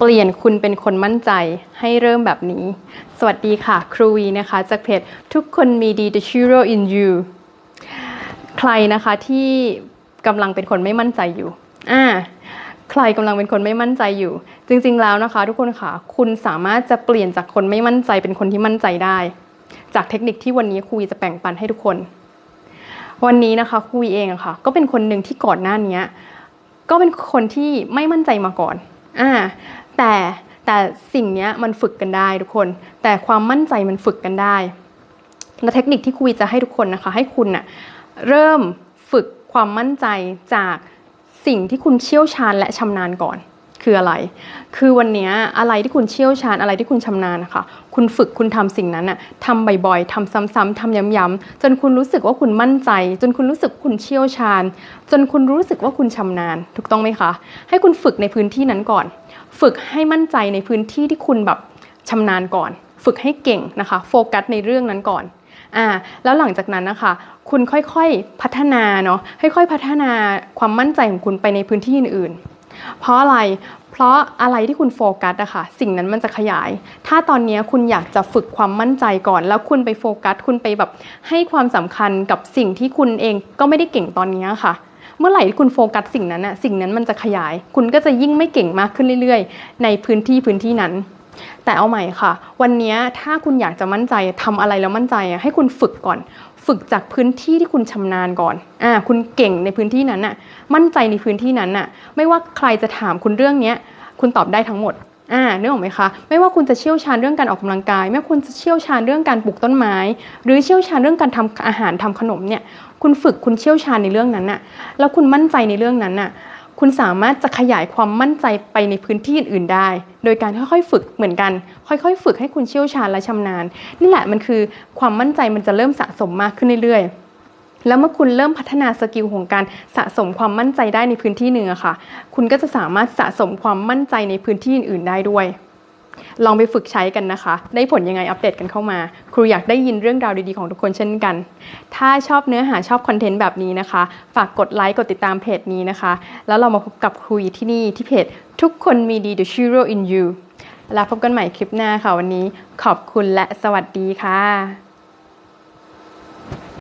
เปลี่ยนคุณเป็นคนมั่นใจให้เริ่มแบบนี้ สวัสดีค่ะ ครูวีนะคะ จากเพจทุกคนมีดี The Hero in You ใครนะคะที่กำลังเป็นคนไม่มั่นใจอยู่อ่าใครกำลังเป็นคนไม่มั่นใจอยู่ จริง ๆ แล้วนะคะ ทุกคนค่ะ คุณสามารถจะเปลี่ยนจากคนไม่มั่นใจเป็นคนที่มั่นใจได้ จากเทคนิคที่วันนี้ครูวีจะแบ่งปันให้ทุกคน วันนี้นะคะครูวีเองอะค่ะ ก็เป็นคนหนึ่งที่ก่อนหน้านี้ก็เป็นคนที่ไม่มั่นใจมาก่อน อ่าแต่แต่สิ่งเนี้ยมันฝึกกันได้ทุกคน แต่ความมั่นใจมันฝึกกันได้และเทคนิคที่คุยจะให้ทุกคนนะคะ ให้คุณน่ะเริ่มฝึกความมั่นใจจากสิ่งที่คุณเชี่ยวชาญและชำนาญก่อน คืออะไร คือวันนี้อะไรที่คุณเชี่ยวชาญอะไรที่คุณชำนาญนะคะ คุณฝึกคุณทำสิ่งนั้นน่ะทำบ่อยๆทำซ้ำๆทำย้ำๆจนคุณรู้สึกว่าคุณมั่นใจ จนคุณรู้สึกคุณเชี่ยวชาญ จนคุณรู้สึกว่าคุณชำนาญ ถูกต้องไหมคะ ให้คุณฝึกในพื้นที่นั้นก่อน ฝึกให้มั่นใจในพื้นที่ที่คุณแบบชำนาญก่อน ฝึกให้เก่งนะคะ โฟกัสในเรื่องนั้นก่อนอ่าแล้วหลังจากนั้นนะคะ คุณค่อยๆพัฒนาเนาะค่อยๆพัฒนาความมั่นใจของคุณไปในพื้นที่อื่นๆ เพราะอะไร เพราะอะไรที่คุณโฟกัสอะค่ะ สิ่งนั้นมันจะขยาย ถ้าตอนนี้คุณอยากจะฝึกความมั่นใจก่อน แล้วคุณไปโฟกัส คุณไปแบบให้ความสำคัญกับสิ่งที่คุณเองก็ไม่ได้เก่งตอนนี้ค่ะ เมื่อไหร่ที่คุณโฟกัสสิ่งนั้นอะสิ่งนั้นมันจะขยาย คุณก็จะยิ่งไม่เก่งมากขึ้นเรื่อยๆ ในพื้นที่พื้นที่นั้นแต่เอาใหม่ค่ะ วันนี้ถ้าคุณอยากจะมั่นใจทำอะไรแล้วมั่นใจให้คุณฝึกก่อน ฝึกจากพื้นที่ที่คุณชำนาญก่อนอ่าคุณเก่งในพื้นที่นั้นน่ะ มั่นใจในพื้นที่นั้นน่ะ ไม่ว่าใครจะถามคุณเรื่องเนี้ย คุณตอบได้ทั้งหมดอ่าเนื่อองไหมคะไม่ว่าคุณจะเชี่ยวชาญเรื่องการออกกำลังกาย ไม่ว่าคุณจะเชี่ยวชาญเรื่องการปลูกต้นไม้ หรือเชี่ยวชาญเรื่องการทำอาหารทำขนมเนี่ย คุณฝึกคุณเชี่ยวชาญในเรื่องนั้นน่ะ แล้วคุณมั่นใจในเรื่องนั้นน่ะ คุณสามารถจะขยายความมั่นใจไปในพื้นที่อื่นๆได้ โดยการค่อยๆ ฝึกเหมือนกัน ค่อยๆ ฝึกให้คุณเชี่ยวชาญและชำนาญ นี่แหละมันคือความมั่นใจมันจะเริ่มสะสมมากขึ้นเรื่อยๆแล้วเมื่อคุณเริ่มพัฒนาสกิลของการสะสมความมั่นใจได้ในพื้นที่หนึ่งอะค่ะ คุณก็จะสามารถสะสมความมั่นใจในพื้นที่อื่นๆได้ด้วย ลองไปฝึกใช้กันนะคะ ได้ผลยังไงอัปเดตกันเข้ามา ครูอยากได้ยินเรื่องราวดีๆของทุกคนเช่นกัน ถ้าชอบเนื้อหาชอบคอนเทนต์แบบนี้นะคะ ฝากกดไลค์กดติดตามเพจนี้นะคะ แล้วเรามาพบกับครูอีที่นี่ที่เพจทุกคนมีดี The Hero in You แล้วพบกันใหม่คลิปหน้าค่ะวันนี้ ขอบคุณและสวัสดีค่ะ